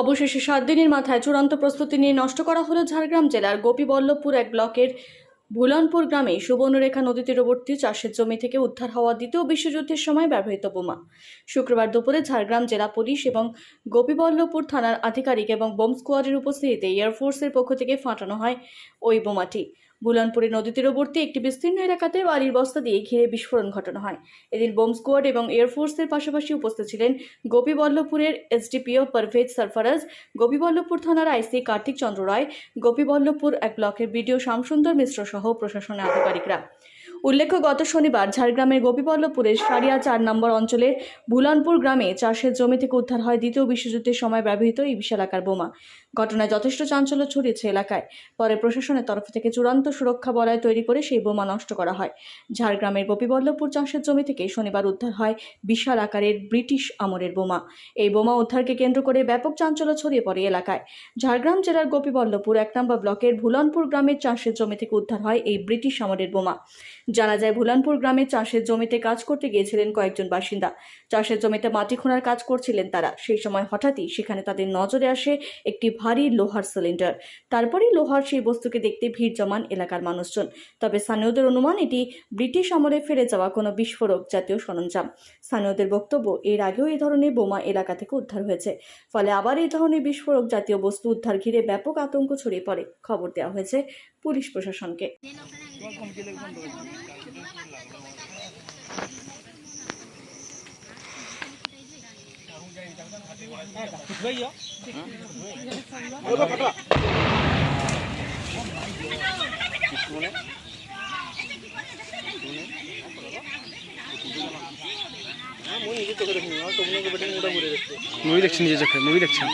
অবশেষে সাত দিনের মাথায় চূড়ান্ত প্রস্তুতি নিয়ে নষ্ট করা হলো ঝাড়গ্রাম জেলার গোপীবল্লভপুর এক ব্লকের ভুলনপুর গ্রামে সুবর্ণরেখা নদী তীরবর্তী চাষের জমি থেকে উদ্ধার হওয়া দ্বিতীয় বিশ্বযুদ্ধের সময় ব্যবহৃত বোমা। শুক্রবার দুপুরে ঝাড়গ্রাম জেলা পুলিশ এবং গোপীবল্লভপুর থানার আধিকারিক এবং বোম স্কোয়াডের উপস্থিতিতে এয়ারফোর্সের পক্ষ থেকে ফাটানো হয় ওই বোমাটি। বুলানপুরে নদী তীরবর্তী একটি বিস্তীর্ণ এলাকাতে বাড়ির বস্তা দিয়ে ঘিরে বিস্ফোরণ ঘটানো হয়। এদিন বোম স্কোয়াড এবং এয়ারফোর্সের পাশাপাশি উপস্থিত ছিলেন গোপীবল্লভপুরের এসডিপিও পারভেজ সরফরাজ, গোপীবল্লভপুর থানার আইসি কার্তিক চন্দ্র রায়, গোপীবল্লভপুর এক ব্লকের বিডিও শ্যামসুন্দর মিশ্র সহ প্রশাসনের আধিকারিকরা। উল্লেখ্য, গত শনিবার ঝাড়গ্রামের গোপীবল্লভপুরের সারিয়া চার নম্বর অঞ্চলের ভুলানপুর গ্রামে চাষের জমি থেকে উদ্ধার হয় দ্বিতীয় বিশ্বযুদ্ধের সময় ব্যবহৃত এই বিশাল আকার বোমা। ঘটনায় যথেষ্ট চাঞ্চল্য ছড়িয়েছে এলাকায়। পরে প্রশাসনের তরফ থেকে চূড়ান্ত সুরক্ষা বলয় তৈরি করে সেই বোমা নষ্ট করা হয়। ঝাড়গ্রামের গোপীবল্লভপুর চাষের জমি থেকে শনিবার উদ্ধার হয় বিশাল আকারের ব্রিটিশ আমলের বোমা। এই বোমা উদ্ধারকে কেন্দ্র করে ব্যাপক চাঞ্চল্য ছড়িয়ে পড়ে এলাকায়। ঝাড়গ্রাম জেলার গোপীবল্লভপুর এক নম্বর ব্লকের ভুলানপুর গ্রামের চাষের জমি থেকে উদ্ধার হয় এই ব্রিটিশ আমলের বোমা। জানা যায়, ভুলানপুর গ্রামে চাষের জমিতে কাজ করতে গিয়েছিলেন কয়েকজন বাসিন্দা। চাষের জমিতে মাটি খোঁড়ার কাজ করছিলেন তারা। সেই সময় হঠাৎই সেখানে তাদের নজরে আসে একটি ভারী লোহার সিলিন্ডার তারপরেই লোহার সেই বস্তুকে দেখতে ভিড় জমান এলাকার মানুষজন। তবে স্থানীয়দের অনুমান, এটি ব্রিটিশ আমলে ফেলে যাওয়া কোনো বিস্ফোরক জাতীয় সরঞ্জাম। স্থানীয়দের বক্তব্য, এর আগেও এই ধরনের বোমা এলাকা থেকে উদ্ধার হয়েছে। ফলে আবার এই ধরনের বিস্ফোরক জাতীয় বস্তু উদ্ধার ঘিরে ব্যাপক আতঙ্ক ছড়িয়ে পড়ে। খবর দেওয়া হয়েছে পুলিশ প্রশাসনকে। মুভি দেখছেন নিজে চোখে মুভি দেখছেন।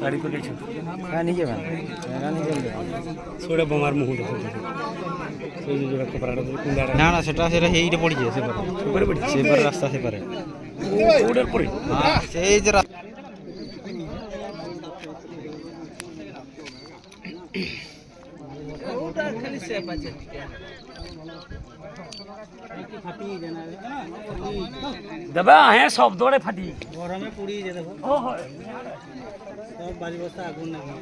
গাড়ি पे গেছে। হ্যাঁ হ্যাঁ সেই না না সেটা সেটা সেইটা পড়েছে সেপারে। উপরে পড়ে সেপারে রাস্তা সেপারে। ওটার পরে? হ্যাঁ সেই যে রাস্তা। দেবা হ্যাঁ সব দৌড়ে ফাটি। গরমে পুড়িয়ে যেতে ও হয়। সব বাড়ি বস্তা আগুন নাকি?